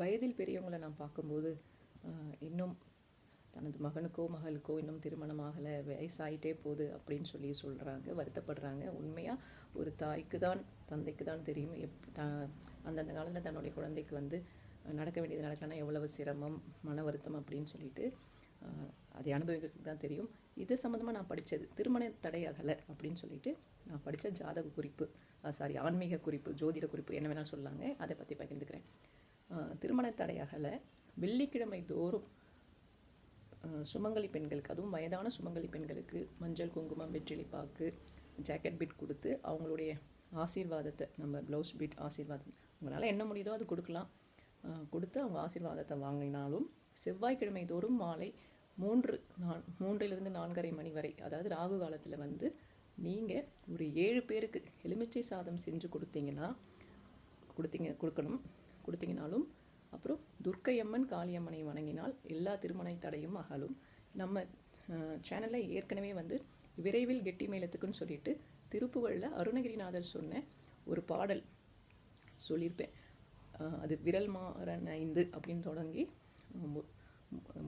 வயதில் பெரியவங்களை நான் பார்க்கும்போது இன்னும் தனது மகனுக்கோ மகளுக்கோ இன்னும் திருமணம் ஆகலை வயசாயிட்டே போகுது அப்படின்னு சொல்லி சொல்கிறாங்க வருத்தப்படுறாங்க. உண்மையாக ஒரு தாய்க்கு தான் தந்தைக்கு தான் தெரியும். எப் த அந்தந்த காலத்தில் தன்னுடைய குழந்தைக்கு வந்து நடக்க வேண்டியது நடக்கலன்னா எவ்வளவு சிரமம் மன வருத்தம் அப்படின்னு சொல்லிட்டு அதை அனுபவிக்கிறதுக்கு தான் தெரியும். இது சம்மந்தமாக நான் படித்தது திருமண தடை அகலை அப்படின்னு சொல்லிட்டு நான் படித்த ஜாதக குறிப்பு சாரி ஆன்மீக குறிப்பு ஜோதிட குறிப்பு என்ன வேணால் சொல்லாங்க. அதை பற்றி பகிர்ந்துக்கிறேன். திருமண தடை வெள்ளிக்கிழமை தோறும் சுமங்கலி பெண்களுக்கு அதுவும் வயதான சுமங்கலி பெண்களுக்கு மஞ்சள் குங்குமம் வெற்றிலை பாக்கு ஜாக்கெட் பிட் கொடுத்து அவங்களுடைய ஆசீர்வாதத்தை நம்ம ப்ளவுஸ் பிட் ஆசீர்வாதம். உங்களால் என்ன முடியுதோ அது கொடுக்கலாம். கொடுத்து அவங்க ஆசீர்வாதத்தை வாங்கினாலும் செவ்வாய்க்கிழமை தோறும் மாலை மூன்று நான் மூன்றிலிருந்து நான்கரை மணி வரை அதாவது ராகு காலத்தில் வந்து நீங்கள் ஒரு ஏழு பேருக்கு எலுமிச்சை சாதம் செஞ்சு கொடுத்தீங்கன்னா கொடுத்தீங்க கொடுக்கணும். கொடுத்தீங்கனாலும் அப்புறம் துர்க்கையம்மன் காளியம்மனை வணங்கினால் எல்லா திருமண தடையும் அகலும். நம்ம சேனலில் ஏற்கனவே வந்து விரைவில் கெட்டி மேளத்துக்குன்னு சொல்லிட்டு திருப்புகழில் அருணகிரிநாதர் சொன்ன ஒரு பாடல் சொல்லியிருப்பேன். அது விரல் மாறன் ஐந்து அப்படின்னு தொடங்கி மு-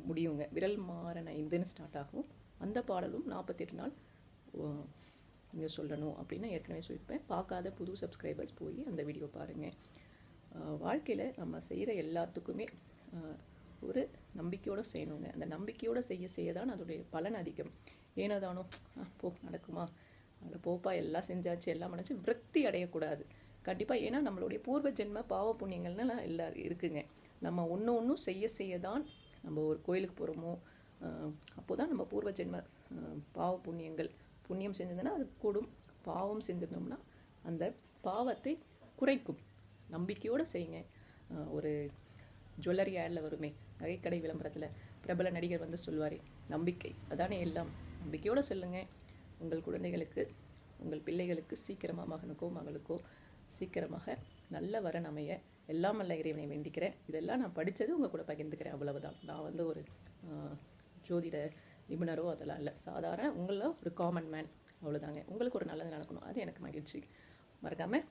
முடியுங்க. விரல் மாறன் ஐந்துன்னு ஸ்டார்ட் ஆகும். அந்த பாடலும் நாற்பத்தெட்டு நாள் இங்கே சொல்லணும் அப்படின்னு ஏற்கனவே சொல்லியிருப்பேன். பார்க்காத புது சப்ஸ்கிரைபர்ஸ் போய் அந்த வீடியோ பாருங்கள் வாழ்க்கையில் நம்ம செய்கிற எல்லாத்துக்குமே ஒரு நம்பிக்கையோடு செய்யணுங்க. அந்த நம்பிக்கையோடு செய்ய செய்ய தான் அதோடைய பலன் அதிகம். ஏனோதானோ போ நடக்குமா? அட போப்பா எல்லாம் செஞ்சாச்சு எல்லாம் முடிச்சு விரக்தி அடையக்கூடாது. கண்டிப்பாக ஏன்னா நம்மளுடைய பூர்வ ஜென்ம பாவ புண்ணியங்கள்லாம் எல்லா இருக்குங்க. நம்ம ஒன்று ஒன்றும் செய்ய செய்ய தான் நம்ம ஒரு கோயிலுக்கு போகிறோமோ அப்போ தான் நம்ம பூர்வ ஜென்ம பாவ புண்ணியங்கள் புண்ணியம் செஞ்சதுன்னா அது கூடும். பாவம் செஞ்சிருந்தோம்னா அந்த பாவத்தை குறைக்கும். நம்பிக்கையோடு செய்யுங்க. ஒரு ஜுவல்லரி ஆடில் வருமே நகைக்கடை விளம்பரத்தில் பிரபல நடிகர் வந்து சொல்வார் நம்பிக்கை அதானே எல்லாம். நம்பிக்கையோடு சொல்லுங்க. உங்கள் குழந்தைகளுக்கு உங்கள் பிள்ளைகளுக்கு சீக்கிரமாக மகனுக்கோ மகளுக்கோ சீக்கிரமாக நல்ல வரன் அமைய எல்லாம் நல்ல இறைவனை வேண்டிக்கிறேன். இதெல்லாம் நான் படித்தது உங்கள் கூட பகிர்ந்துக்கிறேன் அவ்வளவுதான். நான் வந்து ஒரு ஜோதிட நிபுணரோ அதெல்லாம் இல்லை. சாதாரண உங்களில் ஒரு காமன் மேன் அவ்வளோதாங்க உங்களுக்கு ஒரு நல்லது நடக்கணும். அது எனக்கு மகிழ்ச்சி. மறக்காமல்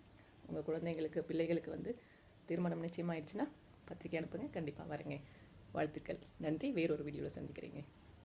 உங்கள் குழந்தைங்களுக்கு பிள்ளைகளுக்கு வந்து திருமணம் நிச்சயமாயிடுச்சுன்னா பத்திரிக்கை அனுப்புங்க. கண்டிப்பாக வரேங்க. வாழ்த்துக்கள். நன்றி. வேறொரு வீடியோவில் சந்திக்கிறீங்க.